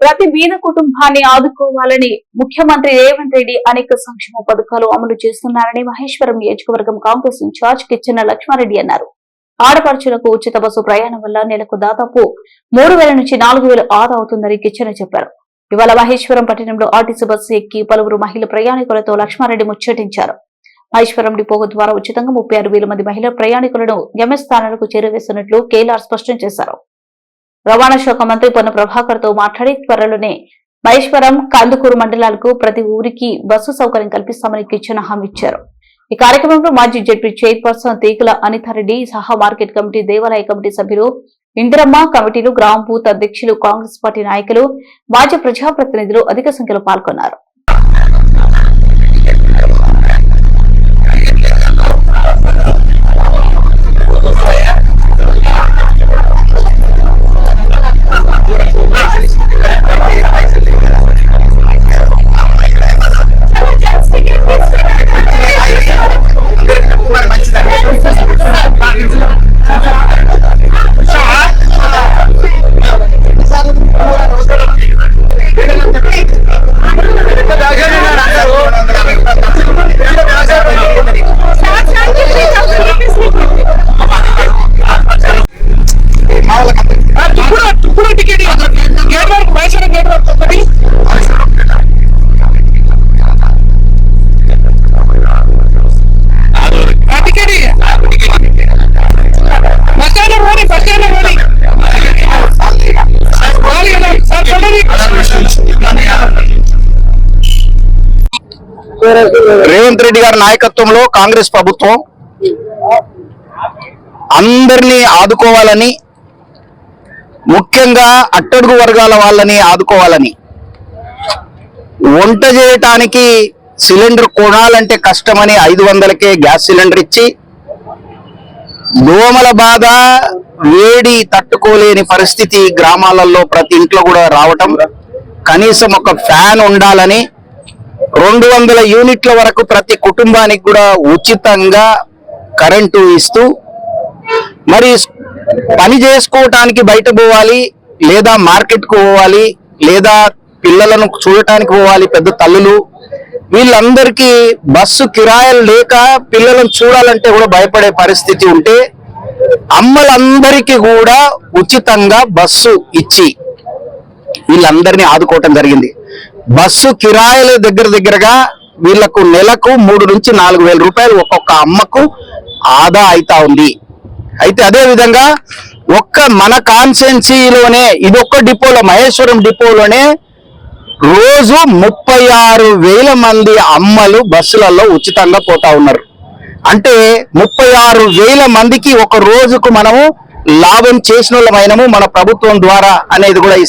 ప్రతి బీద కుటుంబాన్ని ఆదుకోవాలని ముఖ్యమంత్రి రేవంత్ రెడ్డి అనేక సంక్షేమ పథకాలు అమలు చేస్తున్నారని మహేశ్వరం నియోజకవర్గం కాంగ్రెస్ ఇన్ఛార్జ్ కిచ్చెన్న లక్ష్మారెడ్డి అన్నారు. ఆడపడుచులకు ఉచిత బస్సు ప్రయాణం వల్ల నెలకు దాదాపు మూడు వేల నుంచి నాలుగు వేలు ఆదా అవుతుందని కిచ్చెన చెప్పారు. ఇవాళ మహేశ్వరం పట్టణంలో ఆర్టీసీ బస్సు ఎక్కి పలువురు మహిళ ప్రయాణికులతో లక్ష్మారెడ్డి ముచ్చటించారు. మహేశ్వరం డిపో ద్వారా ఉచితంగా ముప్పై ఆరు వేల మంది మహిళా ప్రయాణికులను గమ్యస్థానాలకు చేరవేస్తున్నట్లు కేలార్ స్పష్టం చేశారు. రవాణా శాఖ మంత్రి పొన్న ప్రభాకర్తో మాట్లాడి త్వరలోనే మహేశ్వరం కందుకూరు మండలాలకు ప్రతి ఊరికి బస్సు సౌకర్యం కల్పిస్తామని కిచ్చెన హామీ ఇచ్చారు. ఈ కార్యక్రమంలో మాజీ జడ్పీ చైర్పర్సన్ తీకుల అనితారెడ్డి సహా మార్కెట్ కమిటీ దేవాలయ కమిటీ సభ్యులు ఇందిరమ్మ కమిటీలు గ్రామ బూత్ అధ్యక్షులు కాంగ్రెస్ పార్టీ నాయకులు మాజీ ప్రజాప్రతినిధులు అధిక సంఖ్యలో పాల్గొన్నారు. చూడండి రేవంత్ రెడ్డి గారి నాయకత్వంలో కాంగ్రెస్ ప్రభుత్వం అందరినీ ఆదుకోవాలని ముఖ్యంగా అట్టడుగు వర్గాల వాళ్ళని ఆదుకోవాలని. వంట చేయటానికి సిలిండర్ కొనాలంటే కష్టమని ఐదు వందలకే గ్యాస్ సిలిండర్ ఇచ్చి దోమల బాధ వేడి తట్టుకోలేని పరిస్థితి గ్రామాలలో ప్రతి ఇంట్లో కూడా రావటం. కనీసం ఒక ఫ్యాన్ ఉండాలని రెండు వందల యూనిట్ల వరకు ప్రతి కుటుంబానికి కూడా ఉచితంగా కరెంటు ఇస్తూ మరి పని చేసుకోవటానికి బయట పోవాలి లేదా మార్కెట్కు పోవాలి లేదా పిల్లలను చూడటానికి పోవాలి పెద్ద తల్లులు. వీళ్ళందరికీ బస్సు కిరాయలు లేక పిల్లలను చూడాలంటే కూడా భయపడే పరిస్థితి ఉంటే అమ్మలందరికీ కూడా ఉచితంగా బస్సు ఇచ్చి వీళ్ళందరినీ ఆదుకోవటం జరిగింది. బస్సు కిరాయిల దగ్గర దగ్గరగా వీళ్ళకు నెలకు మూడు నుంచి నాలుగు వేల రూపాయలు ఒక్కొక్క అమ్మకు ఆదా అవుతా ఉంది. అయితే అదే విధంగా ఒక్క మన కాన్స్టెన్సీలోనే ఒక్క డిపోలో మహేశ్వరం డిపోలోనే రోజు ముప్పై ఆరు వేల మంది అమ్మలు బస్సులలో ఉచితంగా పోతా ఉన్నారు. అంటే ముప్పై ఆరు వేల మందికి ఒక రోజుకు మనము లాభం చేసిన వాళ్ళమైనము మన ప్రభుత్వం ద్వారా అనేది కూడా ఈ